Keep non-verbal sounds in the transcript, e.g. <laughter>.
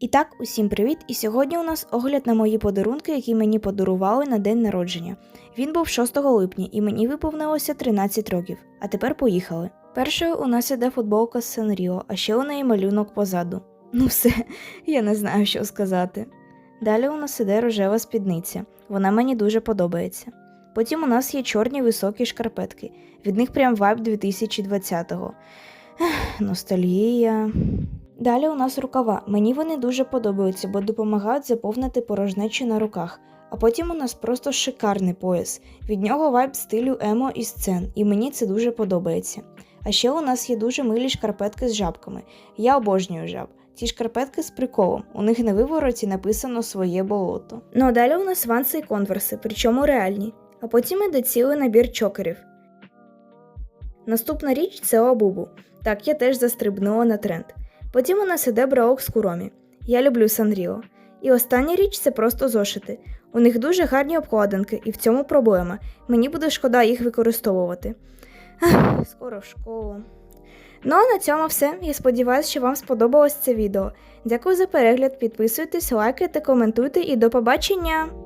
І так, усім привіт! І сьогодні у нас огляд на мої подарунки, які мені подарували на день народження. Він був 6 липня і мені виповнилося 13 років. А тепер поїхали. Першою у нас іде футболка з Сенріо, а ще у неї малюнок позаду. Ну все, <laughs> я не знаю, що сказати. Далі у нас іде рожева спідниця. Вона мені дуже подобається. Потім у нас є чорні високі шкарпетки. Від них прям вайб 2020-го. Ех, ностальгія. Далі у нас рукава. Мені вони дуже подобаються, бо допомагають заповнити порожнечі на руках. А потім у нас просто шикарний пояс. Від нього вайб стилю емо і сцен, і мені це дуже подобається. А ще у нас є дуже милі шкарпетки з жабками. Я обожнюю жаб. Ті шкарпетки з приколом. У них на вивороті написано своє болото. Ну а далі у нас ванси і конверси, причому реальні. А потім іде цілий набір чокерів. Наступна річ це обубу. Так, я теж застрибнула на тренд. Потім у нас іде браок з куромі. Я люблю Санріо. І остання річ це просто зошити. У них дуже гарні обкладинки, і в цьому проблема. Мені буде шкода їх використовувати. Ах, скоро в школу. Ну а на цьому все. Я сподіваюся, що вам сподобалось це відео. Дякую за перегляд, підписуйтесь, лайкайте, коментуйте і до побачення!